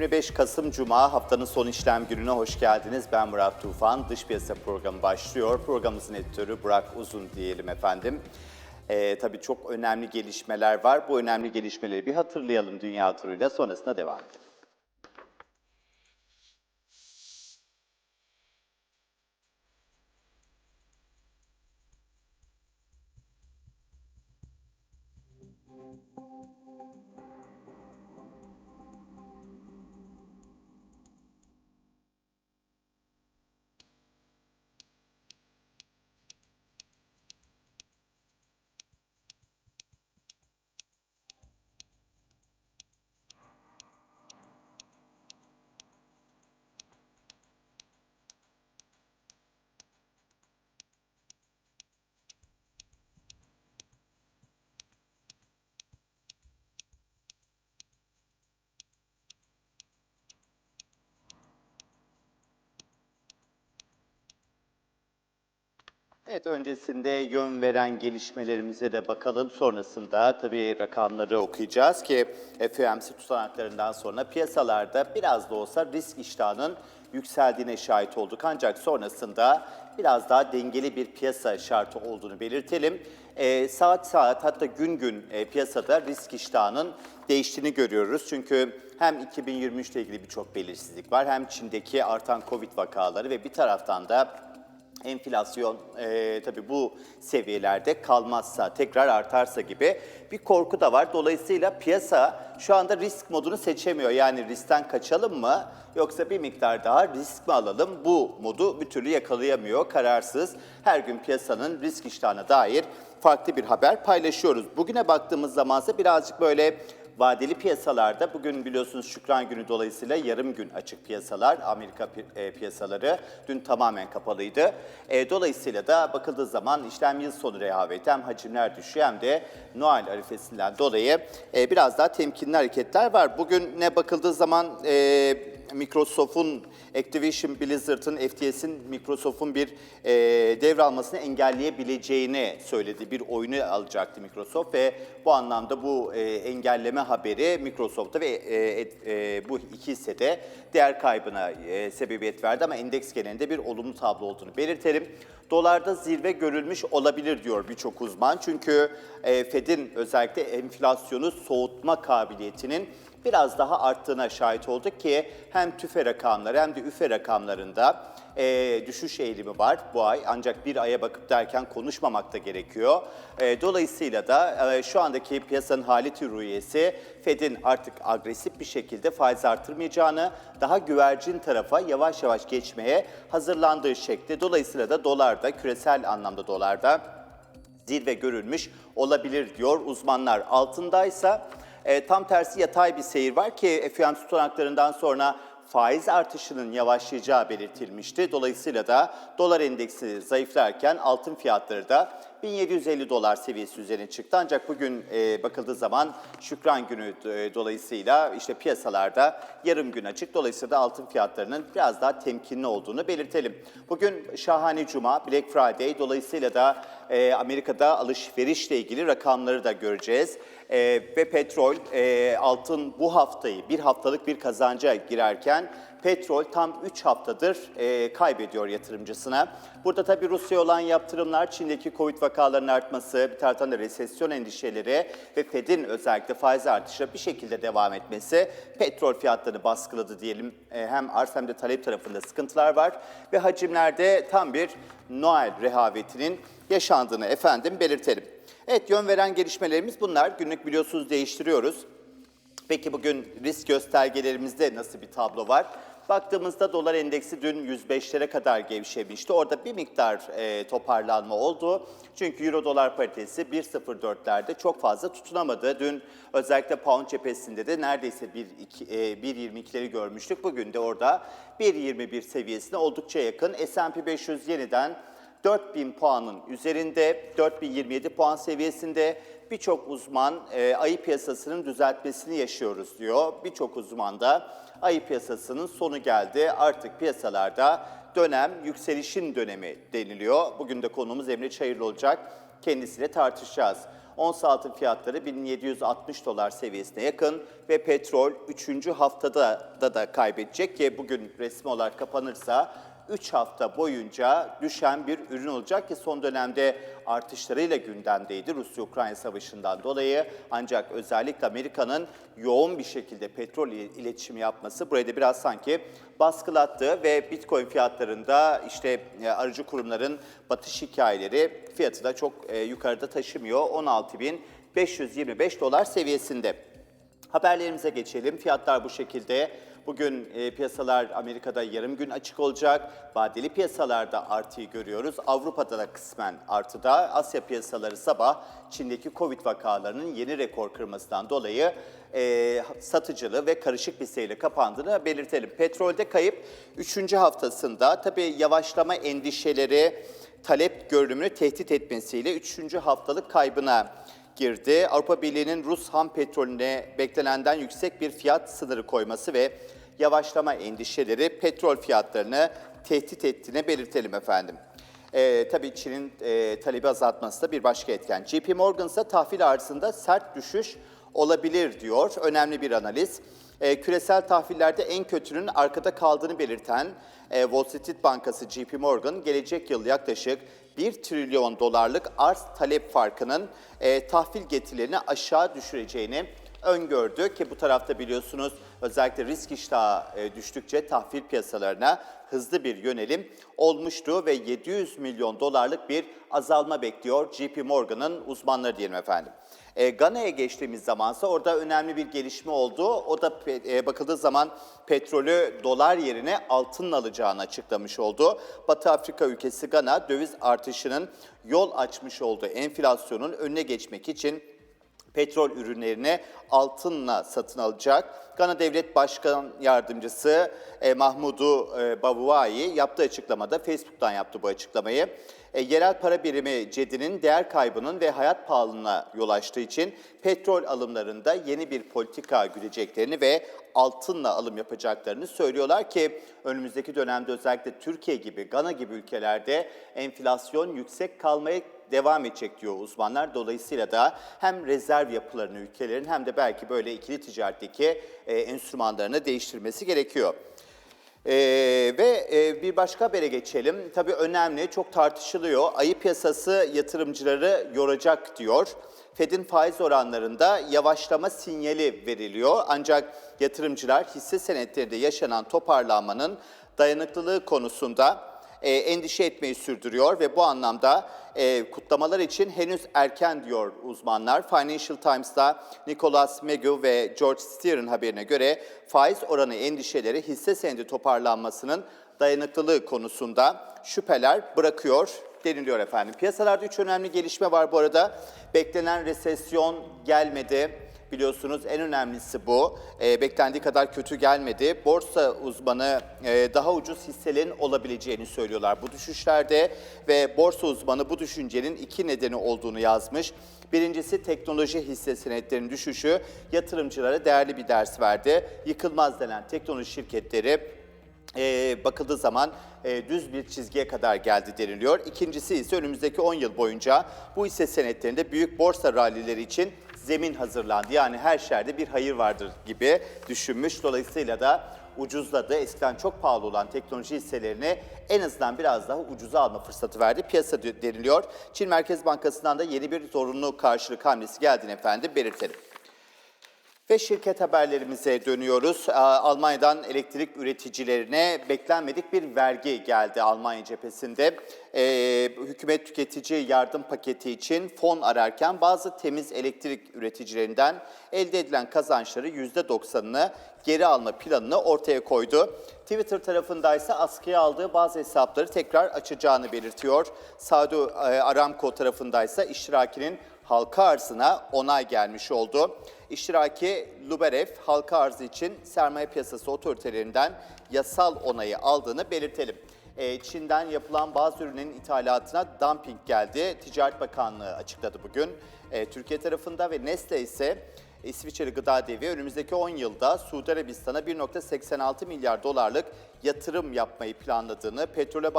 25 Kasım Cuma haftanın son işlem gününe hoş geldiniz. Ben Murat Tufan. Dış piyasa programı başlıyor. Programımızın editörü Burak Uzun diyelim efendim. Ee, tabii çok önemli gelişmeler var. Bu önemli gelişmeleri bir hatırlayalım dünya turuyla sonrasında devam edelim. Evet öncesinde yön veren gelişmelerimize de bakalım. Sonrasında tabii rakamları okuyacağız ki FOMC tutanaklarından sonra piyasalarda biraz da olsa risk iştahının yükseldiğine şahit olduk. Ancak sonrasında biraz daha dengeli bir piyasa şartı olduğunu belirtelim. Ee, saat saat hatta gün gün e, piyasada risk iştahının değiştiğini görüyoruz. Çünkü hem 2023 ile ilgili birçok belirsizlik var hem Çin'deki artan Covid vakaları ve bir taraftan da enflasyon e, tabii bu seviyelerde kalmazsa, tekrar artarsa gibi bir korku da var. Dolayısıyla piyasa şu anda risk modunu seçemiyor. Yani riskten kaçalım mı yoksa bir miktar daha risk mi alalım? Bu modu bir türlü yakalayamıyor, kararsız. Her gün piyasanın risk iştahına dair farklı bir haber paylaşıyoruz. Bugüne baktığımız zamansa birazcık böyle Vadeli piyasalarda bugün biliyorsunuz Şükran Günü dolayısıyla yarım gün açık piyasalar. Amerika pi- e, piyasaları dün tamamen kapalıydı. E, dolayısıyla da bakıldığı zaman işlem yıl sonu rehaveti hem hacimler düşüyor hem de Noel arifesinden dolayı e, biraz daha temkinli hareketler var. Bugün ne bakıldığı zaman e, Microsoft'un Activision Blizzard'ın FTS'in Microsoft'un bir e, devralmasını engelleyebileceğini söyledi. Bir oyunu alacaktı Microsoft ve bu anlamda bu e, engelleme haberi Microsoft'ta ve e, e, bu iki hissede değer kaybına e, sebebiyet verdi ama endeks genelinde bir olumlu tablo olduğunu belirtelim. Dolarda zirve görülmüş olabilir diyor birçok uzman. Çünkü e, Fed'in özellikle enflasyonu soğutma kabiliyetinin biraz daha arttığına şahit olduk ki hem tüfe rakamları hem de üfe rakamlarında e, düşüş eğilimi var bu ay. Ancak bir aya bakıp derken konuşmamak da gerekiyor. E, dolayısıyla da e, şu andaki piyasanın haleti rüyesi Fed'in artık agresif bir şekilde faiz artırmayacağını, daha güvercin tarafa yavaş yavaş geçmeye hazırlandığı şekli. Dolayısıyla da dolarda, küresel anlamda dolarda zirve görülmüş olabilir diyor uzmanlar. Altındaysa e, tam tersi yatay bir seyir var ki FOMC tutanaklarından sonra faiz artışının yavaşlayacağı belirtilmişti. Dolayısıyla da dolar endeksi zayıflarken altın fiyatları da 1750 dolar seviyesi üzerine çıktı. Ancak bugün e, bakıldığı zaman Şükran günü e, dolayısıyla işte piyasalarda yarım gün açık. Dolayısıyla da altın fiyatlarının biraz daha temkinli olduğunu belirtelim. Bugün şahane cuma, Black Friday. Dolayısıyla da e, Amerika'da alışverişle ilgili rakamları da göreceğiz. E, ve petrol, e, altın bu haftayı bir haftalık bir kazanca girerken petrol tam 3 haftadır e, kaybediyor yatırımcısına. Burada tabii Rusya olan yaptırımlar, Çin'deki Covid vakalarının artması, bir taraftan da resesyon endişeleri ve Fed'in özellikle faiz artışı bir şekilde devam etmesi petrol fiyatlarını baskıladı diyelim. E, hem arz hem de talep tarafında sıkıntılar var ve hacimlerde tam bir Noel rehavetinin yaşandığını efendim belirtelim. Evet yön veren gelişmelerimiz bunlar. Günlük biliyorsunuz değiştiriyoruz. Peki bugün risk göstergelerimizde nasıl bir tablo var? Baktığımızda dolar endeksi dün 105'lere kadar gevşemişti. Orada bir miktar e, toparlanma oldu. Çünkü euro dolar paritesi 1.04'lerde çok fazla tutunamadı. Dün özellikle pound cephesinde de neredeyse 1.22'leri görmüştük. Bugün de orada 1.21 seviyesine oldukça yakın. S&P 500 yeniden 4000 puanın üzerinde, 4027 puan seviyesinde birçok uzman e, ayı piyasasının düzeltmesini yaşıyoruz diyor. Birçok uzman da ayı piyasasının sonu geldi. Artık piyasalarda dönem yükselişin dönemi deniliyor. Bugün de konuğumuz Emre Çayırlı olacak. Kendisiyle tartışacağız. Ons altın fiyatları 1760 dolar seviyesine yakın ve petrol 3. haftada da, da kaybedecek ki bugün resmi olarak kapanırsa 3 hafta boyunca düşen bir ürün olacak ki son dönemde artışlarıyla gündemdeydi Rusya-Ukrayna savaşından dolayı. Ancak özellikle Amerika'nın yoğun bir şekilde petrol ile iletişimi yapması burayı da biraz sanki baskılattı ve Bitcoin fiyatlarında işte e, aracı kurumların batış hikayeleri fiyatı da çok e, yukarıda taşımıyor. 16.525 dolar seviyesinde. Haberlerimize geçelim. Fiyatlar bu şekilde. Bugün e, piyasalar Amerika'da yarım gün açık olacak. Vadeli piyasalarda artıyı görüyoruz. Avrupa'da da kısmen artıda. Asya piyasaları sabah Çin'deki Covid vakalarının yeni rekor kırmasından dolayı e, satıcılı ve karışık bir seyirle kapandığını belirtelim. Petrolde kayıp 3. haftasında tabii yavaşlama endişeleri talep görünümünü tehdit etmesiyle 3. haftalık kaybına girdi. Avrupa Birliği'nin Rus ham petrolüne beklenenden yüksek bir fiyat sınırı koyması ve yavaşlama endişeleri petrol fiyatlarını tehdit ettiğini belirtelim efendim. Ee, tabii Çin'in e, talebi azaltması da bir başka etken. JP Morgan ise tahvil arzında sert düşüş olabilir diyor. Önemli bir analiz. Ee, küresel tahvillerde en kötünün arkada kaldığını belirten e, Wall Street Bankası JP Morgan gelecek yıl yaklaşık 1 trilyon dolarlık arz talep farkının e, tahvil getirilerini aşağı düşüreceğini öngördü ki bu tarafta biliyorsunuz özellikle risk iştahı e, düştükçe tahvil piyasalarına hızlı bir yönelim olmuştu ve 700 milyon dolarlık bir azalma bekliyor JP Morgan'ın uzmanları diyelim efendim. E, Gana'ya geçtiğimiz zamansa orada önemli bir gelişme oldu. O da e, bakıldığı zaman petrolü dolar yerine altınla alacağını açıklamış oldu. Batı Afrika ülkesi Gana döviz artışının yol açmış olduğu enflasyonun önüne geçmek için petrol ürünlerini altınla satın alacak. Gana Devlet Başkan Yardımcısı e, Mahmudu e, Bavuai yaptığı açıklamada, Facebook'tan yaptı bu açıklamayı. E, yerel para birimi cedinin değer kaybının ve hayat pahalılığına yol açtığı için petrol alımlarında yeni bir politika güdeceklerini ve altınla alım yapacaklarını söylüyorlar ki önümüzdeki dönemde özellikle Türkiye gibi, Gana gibi ülkelerde enflasyon yüksek kalmaya devam edecek diyor uzmanlar. Dolayısıyla da hem rezerv yapılarını ülkelerin hem de belki böyle ikili ticaretteki e, enstrümanlarını değiştirmesi gerekiyor. Ee, ve e, bir başka habere geçelim. Tabii önemli, çok tartışılıyor. Ayı piyasası yatırımcıları yoracak diyor. Fed'in faiz oranlarında yavaşlama sinyali veriliyor. Ancak yatırımcılar hisse senetlerinde yaşanan toparlanmanın dayanıklılığı konusunda e, endişe etmeyi sürdürüyor ve bu anlamda e, kutlamalar için henüz erken diyor uzmanlar. Financial Times'ta Nicholas Megu ve George Steer'ın haberine göre faiz oranı endişeleri hisse senedi toparlanmasının dayanıklılığı konusunda şüpheler bırakıyor deniliyor efendim. Piyasalarda üç önemli gelişme var bu arada. Beklenen resesyon gelmedi. Biliyorsunuz en önemlisi bu. E, beklendiği kadar kötü gelmedi. Borsa uzmanı e, daha ucuz hisselerin olabileceğini söylüyorlar bu düşüşlerde ve borsa uzmanı bu düşüncenin iki nedeni olduğunu yazmış. Birincisi teknoloji hisse senetlerinin düşüşü yatırımcılara değerli bir ders verdi. Yıkılmaz denen teknoloji şirketleri e, bakıldığı zaman e, düz bir çizgiye kadar geldi deniliyor. İkincisi ise önümüzdeki 10 yıl boyunca bu hisse senetlerinde büyük borsa rallileri için zemin hazırlandı. Yani her şerde bir hayır vardır gibi düşünmüş. Dolayısıyla da ucuzladı. Eskiden çok pahalı olan teknoloji hisselerini en azından biraz daha ucuza alma fırsatı verdi. Piyasa deniliyor. Çin Merkez Bankası'ndan da yeni bir zorunlu karşılık hamlesi geldiğini efendim belirtelim. Ve şirket haberlerimize dönüyoruz. Aa, Almanya'dan elektrik üreticilerine beklenmedik bir vergi geldi Almanya cephesinde. Ee, hükümet tüketici yardım paketi için fon ararken bazı temiz elektrik üreticilerinden elde edilen kazançları %90'ını geri alma planını ortaya koydu. Twitter tarafındaysa askıya aldığı bazı hesapları tekrar açacağını belirtiyor. Saudi e, Aramco tarafındaysa iştirakinin halka arzına onay gelmiş oldu. İştiraki Luberev halka arzı için sermaye piyasası otoritelerinden yasal onayı aldığını belirtelim. Ee, Çin'den yapılan bazı ürünlerin ithalatına dumping geldi. Ticaret Bakanlığı açıkladı bugün. Ee, Türkiye tarafında ve Nestle ise İsviçre Gıda Devi önümüzdeki 10 yılda Suudi Arabistan'a 1.86 milyar dolarlık yatırım yapmayı planladığını, petrole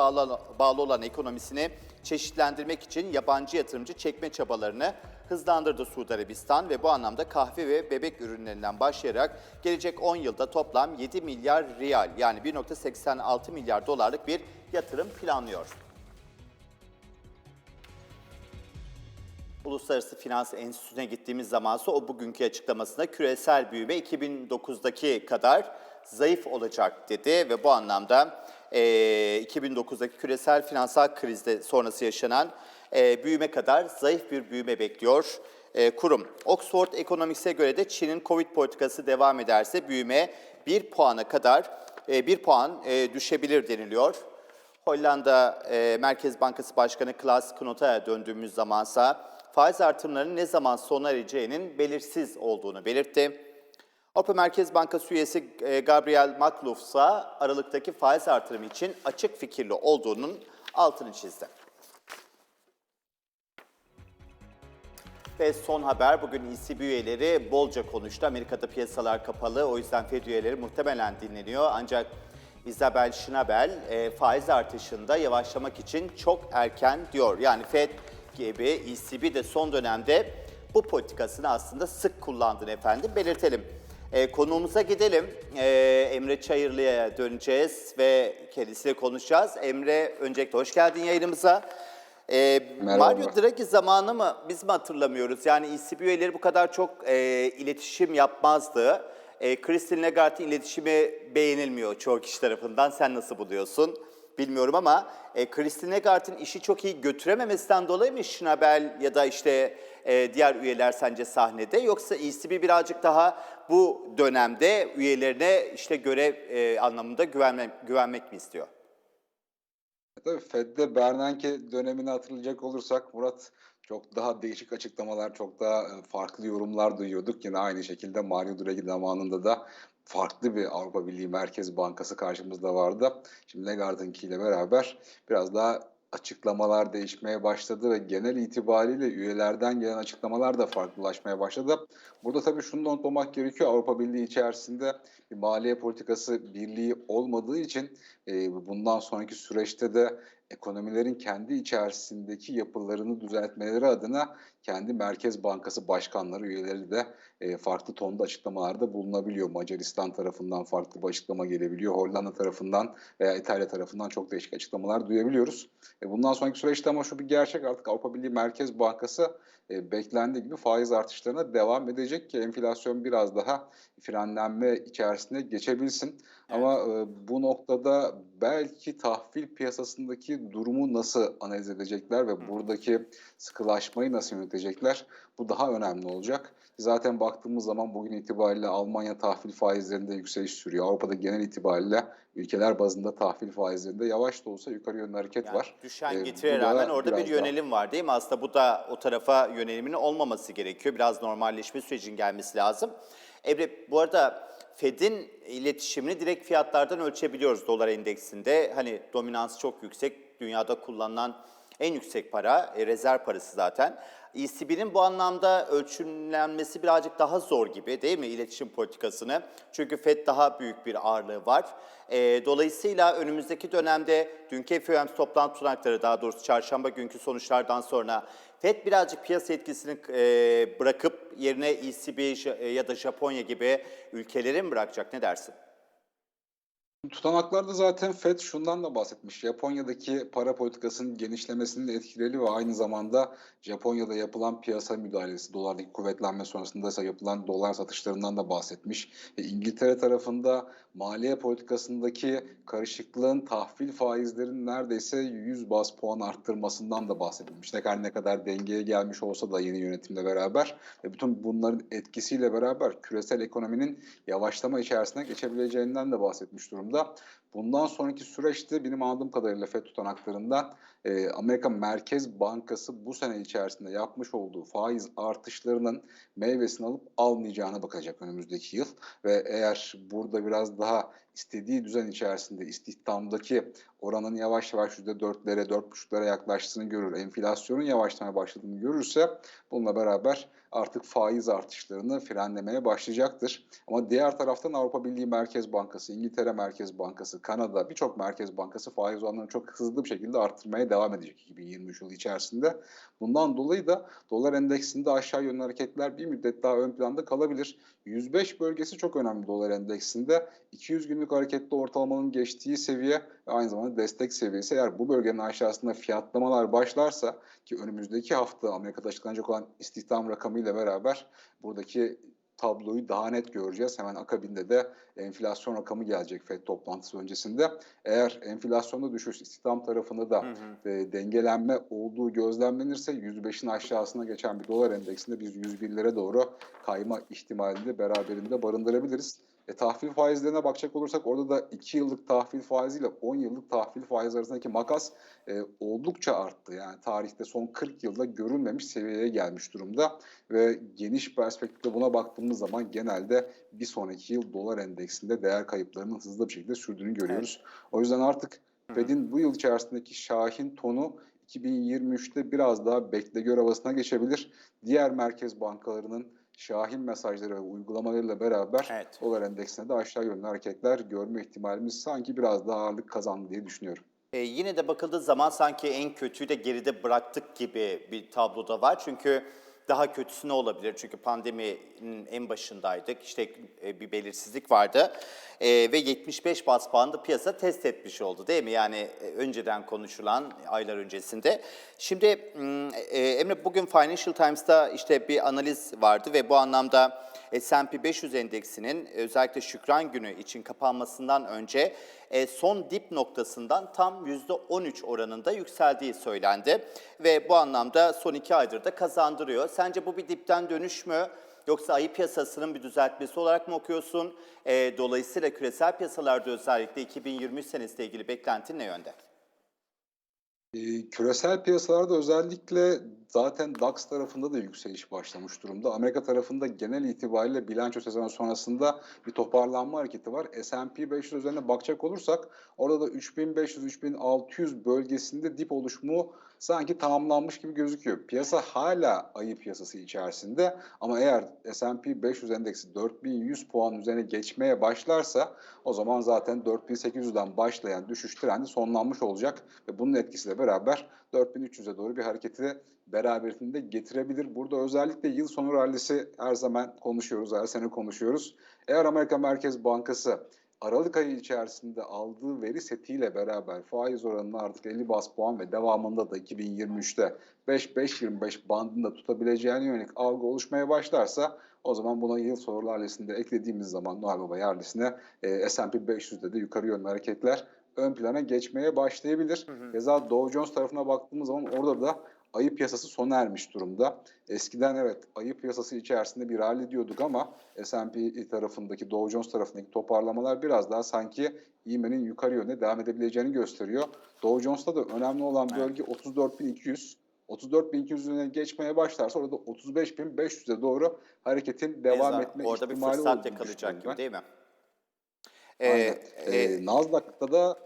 bağlı olan ekonomisini çeşitlendirmek için yabancı yatırımcı çekme çabalarını hızlandırdı Suudi Arabistan ve bu anlamda kahve ve bebek ürünlerinden başlayarak gelecek 10 yılda toplam 7 milyar riyal yani 1.86 milyar dolarlık bir yatırım planlıyor. Uluslararası Finans Enstitüsü'ne gittiğimiz zamansa o bugünkü açıklamasında küresel büyüme 2009'daki kadar zayıf olacak dedi ve bu anlamda e, 2009'daki küresel finansal krizde sonrası yaşanan e, büyüme kadar zayıf bir büyüme bekliyor e, kurum. Oxford Economics'e göre de Çin'in Covid politikası devam ederse büyüme 1 puana kadar e, 1 puan e, düşebilir deniliyor. Hollanda Merkez Bankası Başkanı Klaas Knot'a döndüğümüz zamansa faiz artırımlarının ne zaman sona ereceğinin belirsiz olduğunu belirtti. Avrupa Merkez Bankası üyesi Gabriel Makhlouf ise Aralık'taki faiz artırımı için açık fikirli olduğunun altını çizdi. Ve son haber bugün ECB üyeleri bolca konuştu. Amerika'da piyasalar kapalı o yüzden Fed üyeleri muhtemelen dinleniyor. Ancak Isabel Schnabel e, faiz artışında yavaşlamak için çok erken diyor. Yani Fed gibi ECB de son dönemde bu politikasını aslında sık kullandığını efendim belirtelim. E, konuğumuza gidelim. E, Emre Çayırlı'ya döneceğiz ve kendisiyle konuşacağız. Emre öncelikle hoş geldin yayınımıza. E, Merhaba. Mario Draghi zamanı mı biz mi hatırlamıyoruz? Yani ECB üyeleri bu kadar çok e, iletişim yapmazdı. E, Christine Lagarde'in iletişimi beğenilmiyor çoğu kişi tarafından. Sen nasıl buluyorsun? Bilmiyorum ama e, Christine Lagarde'in işi çok iyi götürememesinden dolayı mı Schnabel ya da işte e, diğer üyeler sence sahnede? Yoksa ECB birazcık daha bu dönemde üyelerine işte görev e, anlamında güvenmek, güvenmek mi istiyor? Tabii Fed'de Bernanke dönemini hatırlayacak olursak Murat çok daha değişik açıklamalar, çok daha e, farklı yorumlar duyuyorduk. Yine aynı şekilde Mario Draghi zamanında da farklı bir Avrupa Birliği Merkez Bankası karşımızda vardı. Şimdi Lagarde'ınkiyle beraber biraz daha açıklamalar değişmeye başladı ve genel itibariyle üyelerden gelen açıklamalar da farklılaşmaya başladı. Burada tabii şunu da unutmamak gerekiyor. Avrupa Birliği içerisinde bir maliye politikası birliği olmadığı için e, bundan sonraki süreçte de ekonomilerin kendi içerisindeki yapılarını düzeltmeleri adına kendi Merkez Bankası başkanları üyeleri de e, farklı tonda açıklamalarda bulunabiliyor. Macaristan tarafından farklı bir açıklama gelebiliyor. Hollanda tarafından veya İtalya tarafından çok değişik açıklamalar duyabiliyoruz. E, bundan sonraki süreçte ama şu bir gerçek artık Avrupa Birliği Merkez Bankası e, beklendiği gibi faiz artışlarına devam edecek ki enflasyon biraz daha frenlenme içerisine geçebilsin. Ama e, bu noktada belki tahvil piyasasındaki durumu nasıl analiz edecekler ve buradaki sıkılaşmayı nasıl yönetecekler bu daha önemli olacak. Zaten baktığımız zaman bugün itibariyle Almanya tahvil faizlerinde yükseliş sürüyor. Avrupa'da genel itibariyle ülkeler bazında tahvil faizlerinde yavaş da olsa yukarı yönlü hareket Yani var. düşen Ee, da rağmen orada bir biraz daha- yönelim var değil mi? Aslında bu da o tarafa yönelimin olmaması gerekiyor. Biraz normalleşme sürecinin gelmesi lazım. Emre bu arada Fed'in iletişimini direkt fiyatlardan ölçebiliyoruz dolar endeksinde. Hani dominans çok yüksek. Dünyada kullanılan en yüksek para, e, rezerv parası zaten. ECB'nin bu anlamda ölçümlenmesi birazcık daha zor gibi değil mi iletişim politikasını? Çünkü FED daha büyük bir ağırlığı var. E, dolayısıyla önümüzdeki dönemde dünkü FOMC toplantı tutanakları daha doğrusu çarşamba günkü sonuçlardan sonra FED birazcık piyasa etkisini e, bırakıp yerine ECB e, ya da Japonya gibi ülkeleri mi bırakacak ne dersin? Tutanaklarda zaten FED şundan da bahsetmiş. Japonya'daki para politikasının genişlemesinin etkileri ve aynı zamanda Japonya'da yapılan piyasa müdahalesi, dolardaki kuvvetlenme sonrasında ise yapılan dolar satışlarından da bahsetmiş. E, İngiltere tarafında maliye politikasındaki karışıklığın tahvil faizlerinin neredeyse 100 bas puan arttırmasından da bahsedilmiş. Ne kadar ne kadar dengeye gelmiş olsa da yeni yönetimle beraber ve bütün bunların etkisiyle beraber küresel ekonominin yavaşlama içerisine geçebileceğinden de bahsetmiş durumda. Bundan sonraki süreçte benim anladığım kadarıyla FED tutanaklarından e, Amerika Merkez Bankası bu sene içerisinde yapmış olduğu faiz artışlarının meyvesini alıp almayacağına bakacak önümüzdeki yıl. Ve eğer burada biraz daha istediği düzen içerisinde istihdamdaki oranın yavaş yavaş %4'lere, 4,5'lara yaklaştığını görür, enflasyonun yavaşlamaya başladığını görürse bununla beraber artık faiz artışlarını frenlemeye başlayacaktır. Ama diğer taraftan Avrupa Birliği Merkez Bankası, İngiltere Merkez Bankası, Kanada birçok merkez bankası faiz oranlarını çok hızlı bir şekilde arttırmaya devam edecek 2023 yılı içerisinde. Bundan dolayı da dolar endeksinde aşağı yönlü hareketler bir müddet daha ön planda kalabilir. 105 bölgesi çok önemli dolar endeksinde. 200 günlük hareketli ortalamanın geçtiği seviye ve aynı zamanda destek seviyesi. Eğer bu bölgenin aşağısında fiyatlamalar başlarsa ki önümüzdeki hafta Amerika'da açıklanacak olan istihdam rakamıyla beraber buradaki tabloyu daha net göreceğiz. Hemen akabinde de enflasyon rakamı gelecek FED toplantısı öncesinde. Eğer enflasyonda düşüş, istihdam tarafında da e, dengelenme olduğu gözlemlenirse 105'in aşağısına geçen bir dolar endeksinde biz 101'lere doğru kayma ihtimalini de beraberinde barındırabiliriz. E, tahvil faizlerine bakacak olursak orada da 2 yıllık tahvil faiziyle 10 yıllık tahvil faiz arasındaki makas e, oldukça arttı. Yani tarihte son 40 yılda görülmemiş seviyeye gelmiş durumda ve geniş perspektifte buna baktığımız zaman genelde bir sonraki yıl dolar endeksinde değer kayıplarının hızlı bir şekilde sürdüğünü görüyoruz. O yüzden artık Fed'in bu yıl içerisindeki şahin tonu 2023'te biraz daha bekle gör havasına geçebilir. Diğer merkez bankalarının şahin mesajları ve uygulamalarıyla beraber Evet. dolar endeksinde de aşağı yönlü hareketler görme ihtimalimiz sanki biraz daha ağırlık kazandı diye düşünüyorum. E, yine de bakıldığı zaman sanki en kötüyü de geride bıraktık gibi bir tabloda var. Çünkü daha kötüsü ne olabilir? Çünkü pandeminin en başındaydık. İşte e, bir belirsizlik vardı. E, ve 75 bas puanlı piyasa test etmiş oldu değil mi? Yani e, önceden konuşulan aylar öncesinde. Şimdi m, e, Emre bugün Financial Times'ta işte bir analiz vardı ve bu anlamda S&P 500 endeksinin özellikle Şükran günü için kapanmasından önce e, son dip noktasından tam %13 oranında yükseldiği söylendi. Ve bu anlamda son iki aydır da kazandırıyor. Sence bu bir dipten dönüş mü? Yoksa ayı piyasasının bir düzeltmesi olarak mı okuyorsun? E, dolayısıyla küresel piyasalarda özellikle 2023 senesiyle ilgili beklentin ne yönde? Ee, küresel piyasalarda özellikle zaten DAX tarafında da yükseliş başlamış durumda. Amerika tarafında genel itibariyle bilanço sezonu sonrasında bir toparlanma hareketi var. S&P 500 üzerine bakacak olursak orada da 3500-3600 bölgesinde dip oluşumu sanki tamamlanmış gibi gözüküyor. Piyasa hala ayı piyasası içerisinde ama eğer S&P 500 endeksi 4100 puan üzerine geçmeye başlarsa o zaman zaten 4800'den başlayan düşüş trendi sonlanmış olacak ve bunun etkisiyle beraber 4300'e doğru bir hareketi beraberinde getirebilir. Burada özellikle yıl sonu rallisi her zaman konuşuyoruz, her sene konuşuyoruz. Eğer Amerika Merkez Bankası Aralık ayı içerisinde aldığı veri setiyle beraber faiz oranını artık 50 bas puan ve devamında da 2023'te 5-5-25 bandında tutabileceğine yönelik algı oluşmaya başlarsa o zaman buna yıl sonu rallisinde eklediğimiz zaman Noel Baba yerlisine e, S&P 500'de de yukarı yönlü hareketler ön plana geçmeye başlayabilir. Keza Dow Jones tarafına baktığımız zaman orada da ayı piyasası sona ermiş durumda. Eskiden evet ayı piyasası içerisinde bir rally diyorduk ama S&P tarafındaki Dow Jones tarafındaki toparlamalar biraz daha sanki ivmenin yukarı yönde devam edebileceğini gösteriyor. Dow Jones'ta da önemli olan bölge 34.200. 34.200 üzerine geçmeye başlarsa orada 35.500'e doğru hareketin devam Ezra, etme Orada bir ihtimali fırsat olduğunu yakalayacak düşünüyorum gibi değil mi? Aynen. Ee, e, Ee, Nasdaq'ta da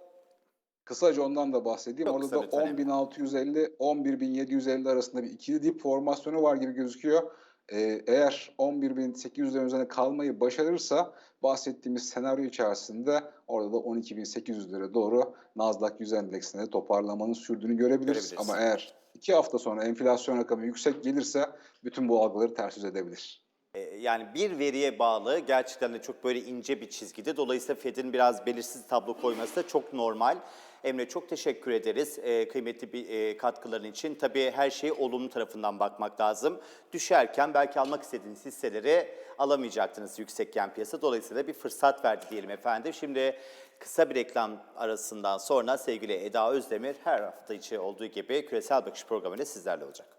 kısaca ondan da bahsedeyim. Çok Orada da lütfen, 10.650 11.750 arasında bir ikili dip formasyonu var gibi gözüküyor. Ee, eğer 11.800'lerin üzerine kalmayı başarırsa bahsettiğimiz senaryo içerisinde orada da 12.800'lere doğru Nasdaq 100 endeksinde toparlamanın sürdüğünü görebiliriz. Görebiliriz. Ama eğer iki hafta sonra enflasyon rakamı yüksek gelirse bütün bu algıları ters yüz edebilir. E, Yani bir veriye bağlı gerçekten de çok böyle ince bir çizgide. Dolayısıyla Fed'in biraz belirsiz tablo koyması da çok normal. Emre çok teşekkür ederiz e, kıymetli bir e, katkıların için. Tabii her şeyi olumlu tarafından bakmak lazım. Düşerken belki almak istediğiniz hisseleri alamayacaktınız yüksekken piyasa. Dolayısıyla bir fırsat verdi diyelim efendim. Şimdi kısa bir reklam arasından sonra sevgili Eda Özdemir her hafta içi olduğu gibi Küresel Bakış programıyla sizlerle olacak.